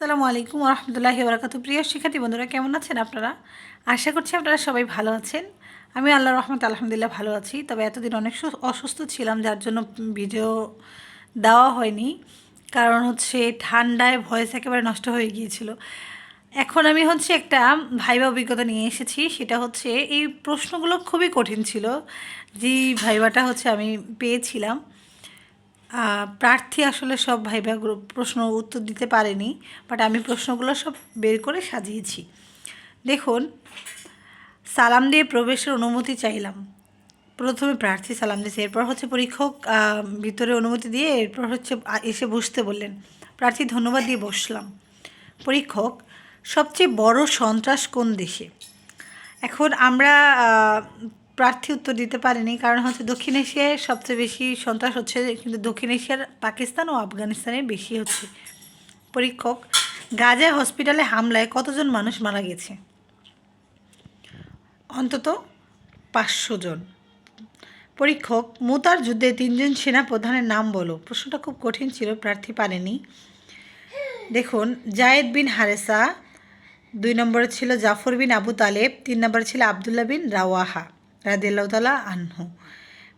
আসসালামু আলাইকুম রহমতুল্লাহি বরাকাত প্রিয় শিক্ষার্থী বন্ধুরা, কেমন আছেন আপনারা? আশা করছি আপনারা সবাই ভালো আছেন। আমি আল্লাহ রহমত আলহামদুলিল্লাহ ভালো আছি। তবে এতদিন অনেক অসুস্থ ছিলাম, যার জন্য ভিডিও দেওয়া হয়নি। কারণ হচ্ছে ঠান্ডায় ভয়েস একেবারে নষ্ট হয়ে গিয়েছিল। এখন আমি হচ্ছে একটা ভাইবা অভিজ্ঞতা নিয়ে এসেছি। সেটা হচ্ছে এই প্রশ্নগুলো খুবই কঠিন ছিল। যেই ভাইবাটা হচ্ছে আমি পেয়েছিলাম। প্রার্থী আসলে সব ভাইবা গ্রুপ প্রশ্ন উত্তর দিতে পারেনি বাট আমি প্রশ্নগুলো সব বের করে সাজিয়েছি। দেখুন, সালাম দিয়ে প্রবেশের অনুমতি চাইলাম। প্রথমে প্রার্থী সালাম দিয়েছে, এরপর হচ্ছে পরীক্ষক ভিতরে অনুমতি দিয়ে এরপর হচ্ছে এসে বসতে বললেন। প্রার্থী ধন্যবাদ দিয়ে বসলাম। পরীক্ষক, সবচেয়ে বড় সন্ত্রাস কোন দেশে? এখন আমরা প্রার্থী উত্তর দিতে পারেনি। কারণ হচ্ছে দক্ষিণ এশিয়ায় সবচেয়ে বেশি সন্ত্রাস হচ্ছে, কিন্তু দক্ষিণ এশিয়ার পাকিস্তান ও আফগানিস্তানে বেশি হচ্ছে। পরীক্ষক গাজা হসপিটালে হামলায় কতজন মানুষ মারা গেছে? অন্তত পাঁচশো জন। পরীক্ষক, মুতার যুদ্ধে তিনজন সেনা প্রধানের নাম বলো। প্রশ্নটা খুব কঠিন ছিল, প্রার্থী পারেনি। দেখুন, জায়েদ বিন হারেসা, দুই নম্বরে ছিল জাফর বিন আবু তালেব, তিন নম্বরে ছিল আবদুল্লাহ বিন রাওয়াহা। রাদিয়াল্লাহ তালা আনহু।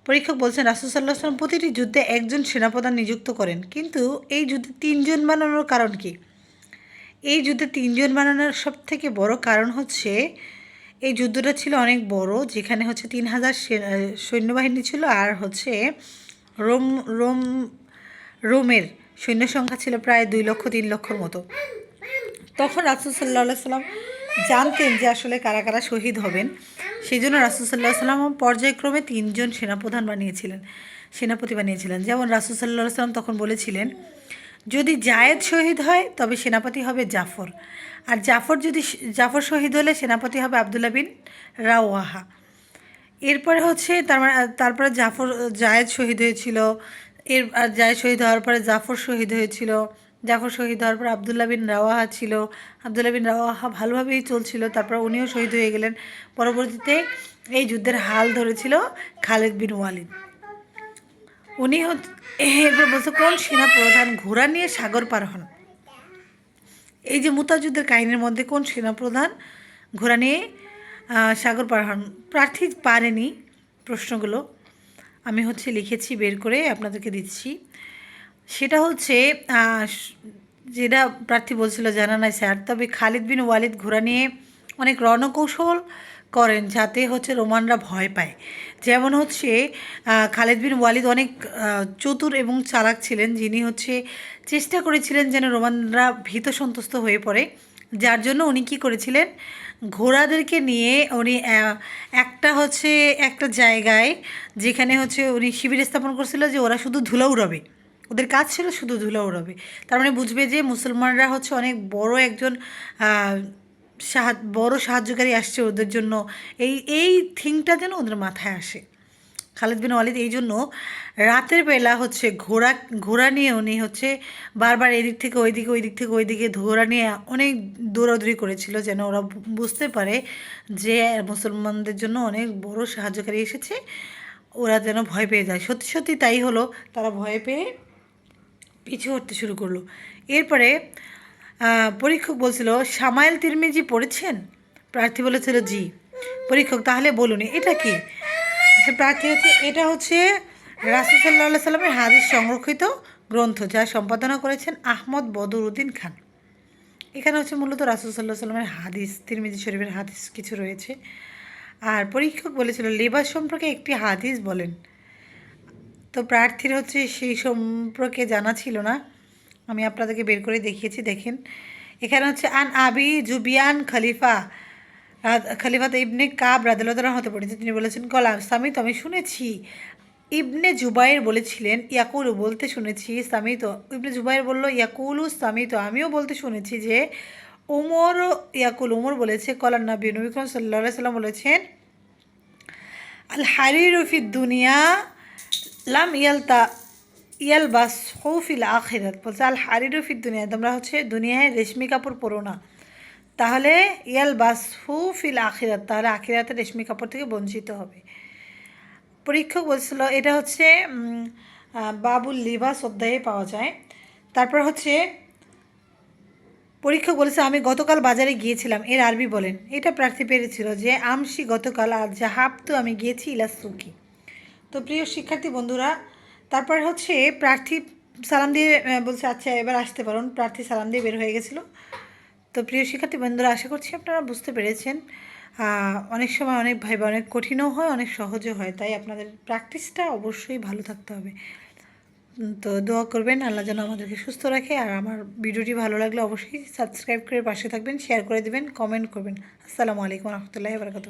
পরীক্ষক বলছেন আসলাম প্রতিটি যুদ্ধে একজন সেনাপ্রধান নিযুক্ত করেন। কিন্তু এই যুদ্ধে তিনজন বানানোর কারণ কি? এই যুদ্ধে তিনজন বানানোর সব থেকে বড় কারণ হচ্ছে, এই যুদ্ধটা ছিল অনেক বড়, যেখানে হচ্ছে তিন হাজার সৈন্যবাহিনী ছিল আর হচ্ছে রোম রোম, রোমের সৈন্য সংখ্যা ছিল প্রায় দুই লক্ষ, তিন লক্ষর মতো। তখন রাসুল সাল্লাহ সাল্লাম জানতেন যে আসলে কারা কারা শহীদ হবেন। সেই জন্য রাসুল সাল্লাহ সাল্লাম পর্যায়ক্রমে তিনজন সেনাপ্রধান বানিয়েছিলেন, সেনাপতি বানিয়েছিলেন। যেমন রাসুল সাল্লাহ সাল্লাম তখন বলেছিলেন, যদি জায়েদ শহীদ হয়, তবে সেনাপতি হবে জাফর। আর জাফর যদি জাফর শহীদ হলে সেনাপতি হবে আবদুল্লাহ বিন রাওয়াহা। এরপরে হচ্ছে তার মানে তারপরে জাফর, জায়েদ শহীদ হয়েছিল। এর, আর জায়েদ শহীদ হওয়ার পরে জাফর শহীদ হয়েছিল। জাফর শহীদ হওয়ার পর আবদুল্লাহ বিন রাওয়াহা ছিল। আবদুল্লাহ বিন রাওয়াহা ভালোভাবেই চলছিল, তারপর উনিও শহীদ হয়ে গেলেন। পরবর্তীতে এই যুদ্ধের হাল ধরেছিল খালেদ বিন ওয়ালিদ। উনি হচ্ছে বলছে, কোন সেনাপ্রধান ঘোড়া নিয়ে সাগর পার হন? এই যে মুতাযুদ্ধের কাহিনীর মধ্যে কোন সেনাপ্রধান ঘোড়া নিয়ে সাগর পার হন? প্রার্থী পারেনি প্রশ্নগুলো। আমি হচ্ছে লিখেছি, বের করে আপনাদেরকে দিচ্ছি। সেটা হচ্ছে যেটা প্রার্থী বলছিল, জানা নাই স্যার। তবে খালিদ বিন ওয়ালিদ ঘোড়া নিয়ে অনেক রণকৌশল করেন যাতে হচ্ছে রোমানরা ভয় পায়। যেমন হচ্ছে খালেদ বিন ওয়ালিদ অনেক চতুর এবং চালাক ছিলেন। যিনি হচ্ছে চেষ্টা করেছিলেন যেন রোমানরা ভীত সন্তুষ্ট হয়ে পড়ে। যার জন্য উনি কী করেছিলেন? ঘোড়াদেরকে নিয়ে উনি একটা হচ্ছে একটা জায়গায় যেখানে হচ্ছে উনি শিবির স্থাপন করছিল যে ওরা শুধু ধুলো উড়াবে। ওদের কাজ ছিল শুধু ধুলো উড়াবে তার মানে বুঝবে যে মুসলমানরা হচ্ছে অনেক বড় একজন সাহায্য, বড় সাহায্যকারী আসছে ওদের জন্য। এই এই থিংটা যেন ওদের মাথায় আসে। খালিদ বিন ওয়ালিদ এই জন্য রাতের বেলা হচ্ছে ঘোড়া ঘোড়া নিয়ে উনি হচ্ছে বারবার এদিক থেকে ওই দিকে ওই দিক থেকে ওই দিকে ঘোড়া নিয়ে অনেক দৌড়াদৌড়ি করেছিল যেন ওরা বুঝতে পারে যে মুসলমানদের জন্য অনেক বড় সাহায্যকারী এসেছে। ওরা যেন ভয় পেয়ে যায়। সত্যি সত্যি তাই হলো। তারা ভয় পেয়ে পিছু হটতে শুরু করল। এরপরে পরীক্ষক বলছিল, সামাইল তিরমিজি পড়েছেন? প্রার্থী বলেছিল, জি। পরীক্ষক, তাহলে বলুন, এটা কি? আচ্ছা প্রার্থী হচ্ছে, এটা হচ্ছে রাসুল সাল্লাহ সাল্লামের হাদিস সংরক্ষিত গ্রন্থ, যা সম্পাদনা করেছেন আহমদ বদর উদ্দিন খান। এখানে হচ্ছে মূলত রাসুল সাল্লাহ সাল্লামের হাদিস, তিরমিজি শরীফের হাদিস কিছু রয়েছে। আর পরীক্ষক বলেছিল, লেবাস সম্পর্কে একটি হাদিস বলেন। তো প্রার্থীর হচ্ছে সেই সম্পর্কে জানা ছিল না। আমি আপনাদেরকে বের করে দেখিয়েছি, দেখেন। এখানে হচ্ছে, আন আবি জুবিয়ান খলিফা। খলিফাত ইবনে কাব রাদিল্লাহ হতে পড়েছে। তিনি বলেছেন কলাম সামি তো আমি শুনেছি। ইবনে জুবাইর বলেছিলেন, ইয়াকুলু বলতে শুনেছি সামি তো ইবনে জুবাইর বলল, ইয়াকুলু তো আমিও বলতে শুনেছি যে ওমর ইয়াকুল ওমর বলেছে কলার নবী নবী সাল্লাহ সাল্লাম বলেছেন, আল হারিরু ফি দুনিয়া লাম ইয়ালতা ইয়াল বাস হৌফিল আখিরাত বলছে আল হারিরু ফি দুনিয়া তোমরা হচ্ছে দুনিয়ায় রেশমি কাপড় পরো না। তাহলে ইয়াল বাস হুফিল আখিরাত। তাহলে আখিরাতে রেশমি কাপড় থেকে বঞ্চিত হবে। পরীক্ষক বলছিল, এটা হচ্ছে বাবুল লিবাস অধ্যায়ে পাওয়া যায়। তারপর হচ্ছে, পরীক্ষক বলেছে, আমি গতকাল বাজারে গিয়েছিলাম। এর আরবি বলেন। এটা প্রার্থী পেরেছিল যে আমসি গতকাল আর জাহাব তো আমি গিয়েছি ইলা সুকি। তো প্রিয় শিক্ষার্থী বন্ধুরা, তারপর হচ্ছে প্রার্থী সালাম দিয়ে বলছে আচ্ছা এবার আসতে পারুন প্রার্থী সালাম দিয়ে বের হয়ে গেছিল। তো প্রিয় শিক্ষার্থী বন্ধুরা, আশা করছি আপনারা বুঝতে পেরেছেন। অনেক সময় অনেক ভাইবা, অনেক কঠিনও হয়, অনেক সহজও হয়, তাই আপনাদের প্র্যাকটিসটা অবশ্যই ভালো থাকতে হবে। তো দোয়া করবেন, আল্লাহ যেন আমাদেরকে সুস্থ রাখে, আর আমার ভিডিওটি ভালো লাগলে অবশ্যই সাবস্ক্রাইব করে পাশে থাকবেন, শেয়ার করে দেবেন, কমেন্ট করবেন। আসসালামু আলাইকুম রহমতুল্লাহ বারকাত